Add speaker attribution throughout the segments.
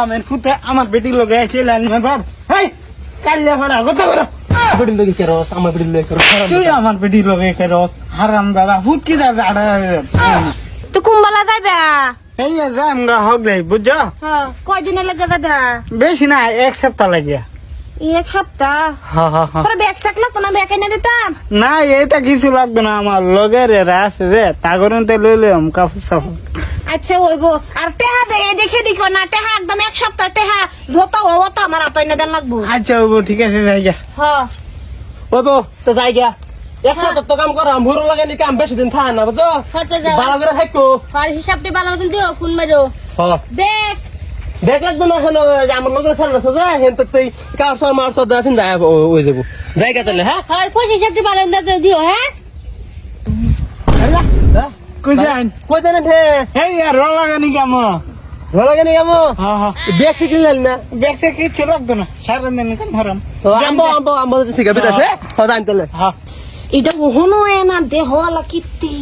Speaker 1: আমের ফুতে আমার বেটি লগে আছে লাইন মেম্বার হেই কাল্লা ফাড়া কত বড়
Speaker 2: বিড়ির লগে কেরস আমার বিড়ির লগে কেরস
Speaker 1: তুই আমার বেটি লগে কেরস হারাম দাদা ফুট কি দাদা আড়া
Speaker 3: তো কুম্বালা যাইবা?
Speaker 1: এই
Speaker 3: হ্যাঁ কয়দিনের লাগে যাবা?
Speaker 1: বেশি না এক সপ্তাহ লাগিয়া।
Speaker 3: এক সপ্তাহ? পরে ব্যাগ লাগতো না ব্যাগ এনে দিতাম?
Speaker 1: না এটা কিছু লাগবে না আমার লগের এরা আছে যে তাগরতে লইলে আম কাপড় সাপড়
Speaker 3: আচ্ছা ওইবো। আর টেহা দে এই দেখে দিকো না টেহা একদম এক সপ্তাহ টেহা যত হব তো আমার হাত এনে দেন লাগবো।
Speaker 1: আচ্ছা ওবো ঠিক আছে যাই গা
Speaker 3: হ্যাঁ
Speaker 2: ওই বো তো যাই গিয়া একসাথে তো কাম করাম ভুরো লাগে নি কাম বেশি দিন থাক না
Speaker 3: যাও।
Speaker 2: ভালো করে থাকো
Speaker 3: আর হিসাবটি ভালো মতন দিও ফোন মারো।
Speaker 2: হ।
Speaker 3: দেখ।
Speaker 2: দেখ লাগবে না এখন যে আমার লোকের সামনে আছে যে হেন তো তুই কার সব মার সব দেখিন যায় ওই যাব। জায়গা তাহলে হ্যাঁ?
Speaker 3: হয় পয়সা হিসাবটি ভালো দিও হ্যাঁ?
Speaker 1: কই যাই
Speaker 2: কই জানেন হে
Speaker 1: এই আর লাগানি কাম
Speaker 2: ভালো লাগে নি কেমন
Speaker 1: হ্যাঁ হ্যাঁ
Speaker 2: ব্যাগ শিখে জানি না?
Speaker 1: দেখতে কিছু লাগতো না। সারা দিন কাম হারাম
Speaker 2: তো আম্বো আম্বো আম্বো শিখা বিদাসে হ জানি তাহলে।
Speaker 1: হ্যাঁ
Speaker 3: এটা ওহনো না দেহ আলা কীর্তি।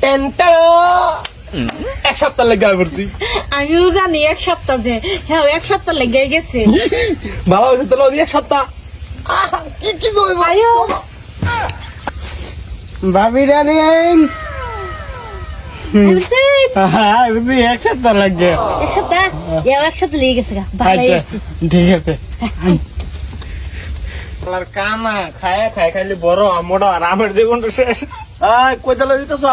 Speaker 2: টেনটা এক সপ্তাহ লেগে পড়ছি।
Speaker 3: আমিও জানি এক সপ্তাহ যে হ্যাঁ এক সপ্তাহ লেগে গেছে।
Speaker 2: বাবা ওই তো এক সপ্তাহ। কি কি
Speaker 3: আয়ো।
Speaker 1: ভাবিরা বুঝি এক সপ্তাহ লাগবে।
Speaker 3: এক সপ্তাহ? এক সপ্তাহ লেগে গেছে গা ভালো
Speaker 1: আচ্ছা
Speaker 3: হয়েছে
Speaker 1: ঠিক আছে। কানা খায় খায় খালি বড় আমড় আর আমার জীবনটা শেষ।
Speaker 2: আয় কই দিতেছ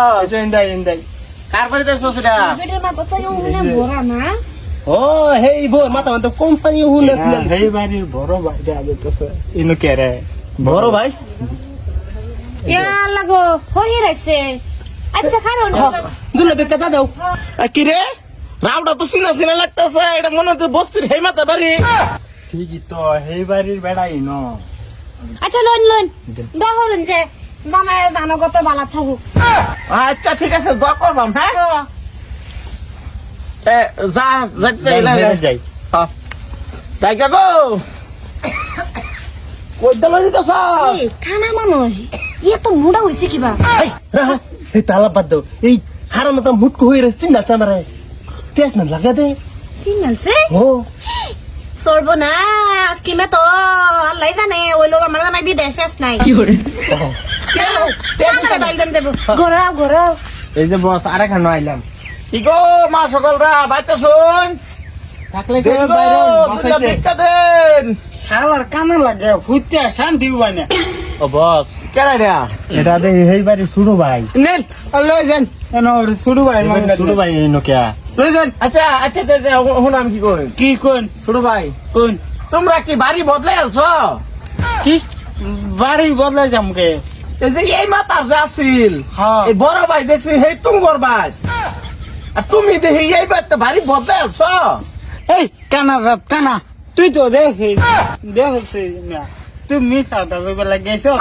Speaker 1: ইন্দাই ইন্দাই।
Speaker 2: কার সেটা
Speaker 3: বেটার না?
Speaker 2: ও হেই বো মাথা মাথা কোম্পানি হুনে
Speaker 1: এই বাড়ির বড় ভাইটা আগে তো ইনু কে রে।
Speaker 2: বড় ভাই?
Speaker 3: ইয়া লাগো হয়ে রাইছে আচ্ছা কারণ
Speaker 2: দুলে বেকা দাও। কি রে? রাউডা তো সিনা সিনা লাগতেছে এটা মনে হচ্ছে বস্তির হেই মাথা বাড়ি।
Speaker 1: ঠিকই তো এই বাড়ির বেড়াই ন।
Speaker 3: আচ্ছা লোন লোন দহরুন যে দামায়ের দানগত বালা থাকুক।
Speaker 2: আচ্ছা ঠিক আছে দোয়া করবাম হ্যাঁ? এ, যা যাইতে
Speaker 1: যাই
Speaker 2: হ্যাঁ। যাই। গো কই দলে দিতেছ
Speaker 3: কানা মানুষ। ইয়ে তো মুড়া হয়েছে কিবা।
Speaker 2: এই তালা বাদ দাও। এই হারা মতো মুটকু হয়ে রে চিন্তা চামারে পেঁয়াজ না লাগা দে।
Speaker 3: সিগনালছে
Speaker 2: ও।
Speaker 3: সরব না আজকে মে তো? আল্লাহ জানে ওই লোক আমার জামাই বিদেশ ফেস নাই। আমার দেন যাব ঘোরাও ঘোরাও।
Speaker 1: এই যে বস আর এখানে আইলাম।
Speaker 2: কি গো মা সকলরা বাইতে শুন।
Speaker 1: থাকলে
Speaker 2: দুইটা দেন।
Speaker 1: শালার কানা লাগে ফুটতে শান্তি উবাই না
Speaker 2: ও বস। কেডা দেয়া?
Speaker 1: এটা দে এই বাড়ি শুরু ভাই। নেন লই যান। এনো শুরু ভাই লই যান।
Speaker 2: আচ্ছা আচ্ছা হুন আমি কি কই
Speaker 1: কি কোন?
Speaker 2: ছোট ভাই।
Speaker 1: কোন?
Speaker 2: তোমরা কি বাড়ি বদলে আলছো?
Speaker 1: কি? বাড়ি বদলে যামকে
Speaker 2: এই যে এই মাতার যে আছিল
Speaker 1: হ্যাঁ।
Speaker 2: এই বড় ভাই দেখছি হেই তুমগর ভাই। আর তুমি দেখি এই বাড়িতে বাড়ি বদলে আলছো?
Speaker 1: এই কানা কানা। তুই তো দেখছিস। দেখছিস না। তুই কইবে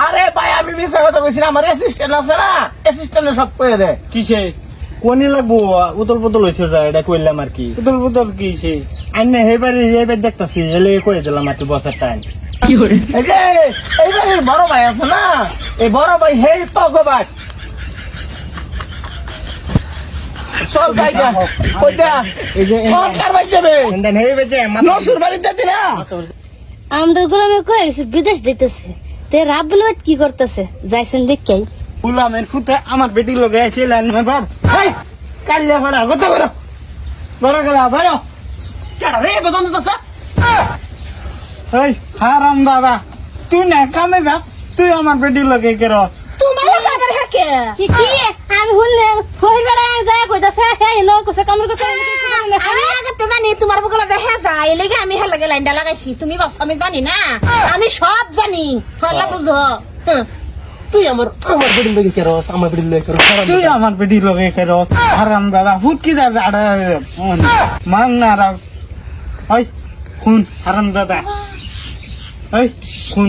Speaker 2: আরে ভাই আমি মিশা কথা কইছি না, আমার অ্যাসিস্ট্যান্ট আছে না। অ্যাসিস্ট্যান্টে সব কয়ে দে।
Speaker 1: কিসে?
Speaker 2: কোনি লাগবো? উতল পুতল হয়েছে যায় এটা কইলাম আর কি।
Speaker 1: পুতুল পুতুল
Speaker 2: দেখতাছি এলে কয়ে দিলাম বসার টাইম এই যে বড় ভাই আছে না? এই বড় ভাই হেই তো গো ভাই। সব জায়গা কইটা
Speaker 1: এই যে
Speaker 2: কোন কার ভাই যাবে? নসুর
Speaker 3: আমাদের গোলামে কয়ে গেছে বিদেশ দিতেছে তে রাব্বুল বাইত কি করতেছে? যাইছেন দেখেই
Speaker 1: গুলামের ফুতে আমার বেটি লগে আছে লাইন মেম্বার হেই কাল্লা ফাড়া কত বড় বড় গলা বড়।
Speaker 2: কেডা রে দিতেছে
Speaker 1: এই হারাম দাদা তুই না কামে যা তুই আমার বেটি লগে কের
Speaker 3: তোমার লাগাবার হাকে কি কি? আমি হুনলে ফহির বেড়া যায় কইতাছে হে লোক কইছে কামর কথা আমি আগে তো জানি তোমার বকলা দেখা যায় লেগে আমি হেলা গে লাইনটা লাগাইছি। তুমি বাস আমি জানি না? আমি সব জানি। হলা বুঝো। হুঁ।
Speaker 2: তুই আমার আমার বেডিং লগে কেরস আমার বেডিং লগে কেরস
Speaker 1: তুই আমার বেটি লগে কের হারাম দাদা ফুট কি দাদা আড়া মাং না রা ওই খুন হারাম দাদা। ওই খুন।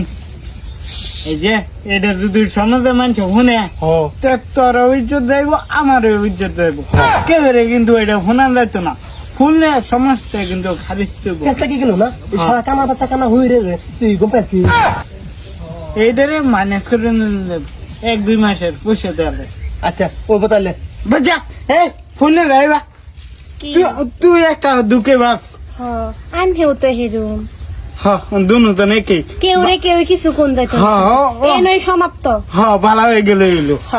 Speaker 1: এই যে এটা যদি সমাজে মানছে শুনে তোর ইজ্জত দেব আমার ইজ্জত দেব কেউ রে কিন্তু এটা শোনা যাইত না। শুনলে সমস্ত কিন্তু খারিজ দেব
Speaker 2: কি গেল না? সারা কানা বাচ্চা কানা হই রে গম পাচ্ছি
Speaker 1: এইটারে মানে করে এক দুই মাসের পয়সা দেবে।
Speaker 2: আচ্ছা ও বতালে
Speaker 1: বাজা হে ফোনে যাইবা।
Speaker 3: কি?
Speaker 1: তুই তুই একটা দুকে বাস।
Speaker 3: আনহেও তো হেরুম।
Speaker 1: হ্যাঁ দুনু তো নাকি?
Speaker 3: কেউ রে কেউ কিছু কোন যাইতো
Speaker 1: হ্যাঁ
Speaker 3: এ নয় সমাপ্ত।
Speaker 1: হ্যাঁ ভালো হয়ে গেলে এলো
Speaker 3: হ।